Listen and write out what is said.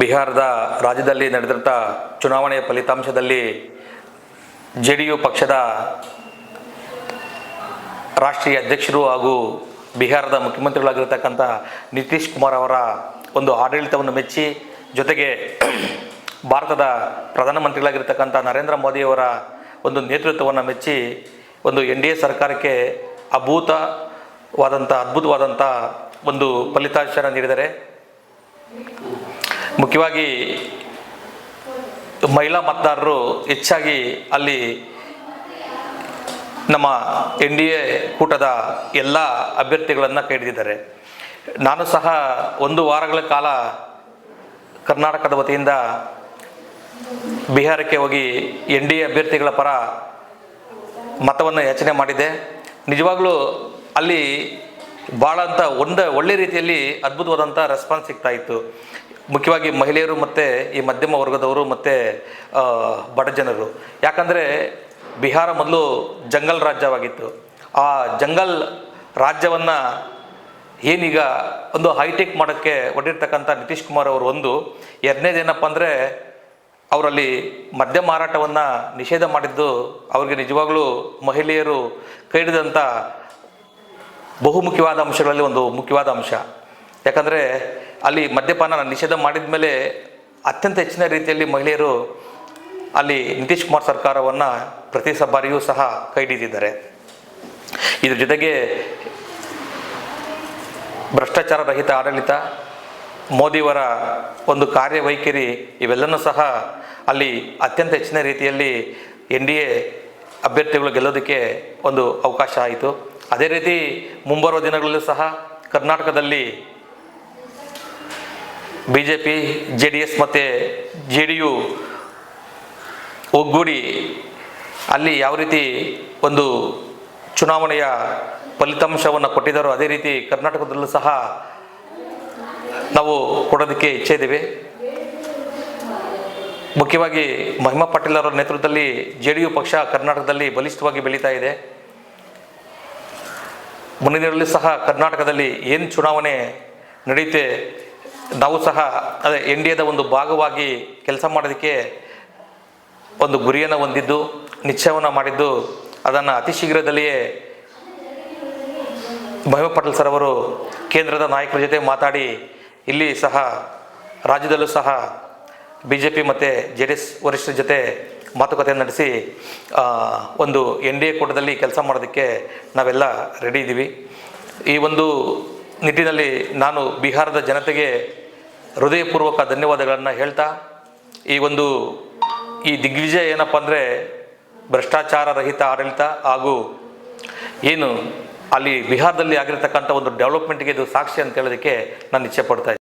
ಬಿಹಾರದ ರಾಜ್ಯದಲ್ಲಿ ನಡೆದಂಥ ಚುನಾವಣೆಯ ಫಲಿತಾಂಶದಲ್ಲಿ ಜೆ ಡಿ ಯು ಪಕ್ಷದ ರಾಷ್ಟ್ರೀಯ ಅಧ್ಯಕ್ಷರು ಹಾಗೂ ಬಿಹಾರದ ಮುಖ್ಯಮಂತ್ರಿಗಳಾಗಿರ್ತಕ್ಕಂಥ ನಿತೀಶ್ ಕುಮಾರ್ ಅವರ ಒಂದು ಆಡಳಿತವನ್ನು ಮೆಚ್ಚಿ, ಜೊತೆಗೆ ಭಾರತದ ಪ್ರಧಾನಮಂತ್ರಿಗಳಾಗಿರ್ತಕ್ಕಂಥ ನರೇಂದ್ರ ಮೋದಿಯವರ ಒಂದು ನೇತೃತ್ವವನ್ನು ಮೆಚ್ಚಿ ಒಂದು ಎನ್ ಡಿ ಎ ಸರ್ಕಾರಕ್ಕೆ ಅಭೂತವಾದಂಥ, ಅದ್ಭುತವಾದಂಥ ಒಂದು ಫಲಿತಾಂಶನ ನೀಡಿದ್ದಾರೆ ಮುಖ್ಯವಾಗಿ ಮಹಿಳಾ ಮತದಾರರು ಹೆಚ್ಚಾಗಿ ಅಲ್ಲಿ ನಮ್ಮ ಎನ್ ಡಿ ಎ ಕೂಟದ ಎಲ್ಲ ಅಭ್ಯರ್ಥಿಗಳನ್ನು ಕೈ ನಾನು ಸಹ ಒಂದು ವಾರಗಳ ಕಾಲ ಕರ್ನಾಟಕದ ವತಿಯಿಂದ ಬಿಹಾರಕ್ಕೆ ಹೋಗಿ ಎನ್ ಡಿ ಎ ಅಭ್ಯರ್ಥಿಗಳ ಪರ ಮತವನ್ನು ಯಾಚನೆ ಮಾಡಿದೆ ನಿಜವಾಗ್ಲೂ ಅಲ್ಲಿ ಭಾಳ ಅಂತ ಒಂದು ಒಳ್ಳೆ ರೀತಿಯಲ್ಲಿ ಅದ್ಭುತವಾದಂಥ ರೆಸ್ಪಾನ್ಸ್ ಸಿಗ್ತಾ ಇತ್ತು. ಮುಖ್ಯವಾಗಿ ಮಹಿಳೆಯರು ಮತ್ತು ಈ ಮಧ್ಯಮ ವರ್ಗದವರು ಮತ್ತು ಬಡ ಜನರು. ಯಾಕಂದರೆ ಬಿಹಾರ ಮೊದಲು ಜಂಗಲ್ ರಾಜ್ಯವಾಗಿತ್ತು. ಆ ಜಂಗಲ್ ರಾಜ್ಯವನ್ನು ಏನೀಗ ಒಂದು ಹೈಟೆಕ್ ಮಾಡೋಕ್ಕೆ ಒಡ್ಡಿರ್ತಕ್ಕಂಥ ನಿತೀಶ್ ಕುಮಾರ್ ಅವರು ಒಂದು ಎರಡನೇದೇನಪ್ಪ ಅಂದರೆ ಅವರಲ್ಲಿ ಮದ್ಯ ಮಾರಾಟವನ್ನು ನಿಷೇಧ ಮಾಡಿದ್ದು ಅವರಿಗೆ ನಿಜವಾಗ್ಲೂ ಮಹಿಳೆಯರು ಕೈಡಿದಂಥ ಬಹುಮುಖ್ಯವಾದ ಅಂಶಗಳಲ್ಲಿ ಒಂದು ಮುಖ್ಯವಾದ ಅಂಶ. ಯಾಕಂದರೆ ಅಲ್ಲಿ ಮದ್ಯಪಾನ ನಿಷೇಧ ಮಾಡಿದ ಮೇಲೆ ಅತ್ಯಂತ ಹೆಚ್ಚಿನ ರೀತಿಯಲ್ಲಿ ಮಹಿಳೆಯರು ಅಲ್ಲಿ ನಿತೀಶ್ ಕುಮಾರ್ ಸರ್ಕಾರವನ್ನು ಪ್ರತಿ ಬಾರಿಯೂ ಸಹ ಕೈ ಹಿಡಿದಿದ್ದಾರೆ. ಇದ್ರ ಜೊತೆಗೆ ಭ್ರಷ್ಟಾಚಾರ ರಹಿತ ಆಡಳಿತ, ಮೋದಿಯವರ ಒಂದು ಕಾರ್ಯವೈಖರಿ ಇವೆಲ್ಲನೂ ಸಹ ಅಲ್ಲಿ ಅತ್ಯಂತ ಹೆಚ್ಚಿನ ರೀತಿಯಲ್ಲಿ ಎನ್ ಡಿ ಎ ಅಭ್ಯರ್ಥಿಗಳು ಗೆಲ್ಲೋದಕ್ಕೆ ಒಂದು ಅವಕಾಶ ಆಯಿತು. ಅದೇ ರೀತಿ ಮುಂಬರುವ ದಿನಗಳಲ್ಲೂ ಸಹ ಕರ್ನಾಟಕದಲ್ಲಿ B J P J D S ಮತ್ತು ಜೆ ಡಿ ಯು ಒಗ್ಗೂಡಿ ಅಲ್ಲಿ ಯಾವ ರೀತಿ ಒಂದು ಚುನಾವಣೆಯ ಫಲಿತಾಂಶವನ್ನು ಕೊಟ್ಟಿದ್ದಾರೋ ಅದೇ ರೀತಿ ಕರ್ನಾಟಕದಲ್ಲೂ ಸಹ ನಾವು ಕೊಡೋದಕ್ಕೆ ಇಚ್ಛೆ ಇದ್ದೀವಿ. ಮುಖ್ಯವಾಗಿ ಮಹಿಮಾ ಪಾಟೀಲ್ ಅವರ ನೇತೃತ್ವದಲ್ಲಿ ಜೆ ಯು ಪಕ್ಷ ಕರ್ನಾಟಕದಲ್ಲಿ ಬಲಿಷ್ಠವಾಗಿ ಬೆಳೀತಾ ಇದೆ. ಮುಂದಿನಲ್ಲೂ ಸಹ ಕರ್ನಾಟಕದಲ್ಲಿ ಏನು ಚುನಾವಣೆ ನಡೆಯುತ್ತೆ ನಾವು ಸಹ ಅದೇ ಎನ್ ಡಿ ಎದ ಒಂದು ಭಾಗವಾಗಿ ಕೆಲಸ ಮಾಡೋದಕ್ಕೆ ಒಂದು ಗುರಿಯನ್ನು ಹೊಂದಿದ್ದು, ನಿಶ್ಚಯವನ್ನು ಮಾಡಿದ್ದು, ಅದನ್ನು ಅತಿ ಶೀಘ್ರದಲ್ಲಿಯೇ ಮಹಿಮಾ ಪಟೇಲ್ ಸರ್ ಅವರು ಕೇಂದ್ರದ ನಾಯಕರ ಜೊತೆ ಮಾತಾಡಿ, ಇಲ್ಲಿ ಸಹ ರಾಜ್ಯದಲ್ಲೂ ಸಹ ಬಿ ಜೆ ಪಿ ಮತ್ತು ಜೆ ಡಿ ಎಸ್ ವರಿಷ್ಠರ ಜೊತೆ ಮಾತುಕತೆ ನಡೆಸಿ ಒಂದು ಎನ್ ಡಿ ಎ ಕೂಟದಲ್ಲಿ ಕೆಲಸ ಮಾಡೋದಕ್ಕೆ ನಾವೆಲ್ಲ ರೆಡಿ ಇದ್ದೀವಿ. ಈ ಒಂದು ನಿಟ್ಟಿನಲ್ಲಿ ನಾನು ಬಿಹಾರದ ಜನತೆಗೆ ಹೃದಯಪೂರ್ವಕ ಧನ್ಯವಾದಗಳನ್ನು ಹೇಳ್ತಾ, ಈ ಒಂದು, ಈ ದಿಗ್ವಿಜಯ ಏನಪ್ಪ ಅಂದರೆ ಭ್ರಷ್ಟಾಚಾರ ರಹಿತ ಆಡಳಿತ ಹಾಗೂ ಏನು ಅಲ್ಲಿ ಬಿಹಾರದಲ್ಲಿ ಆಗಿರತಕ್ಕಂಥ ಒಂದು ಡೆವಲಪ್ಮೆಂಟ್ಗೆ ಇದು ಸಾಕ್ಷಿ ಅಂತ ಹೇಳೋದಕ್ಕೆ ನಾನು ಇಚ್ಛೆ ಪಡ್ತಾ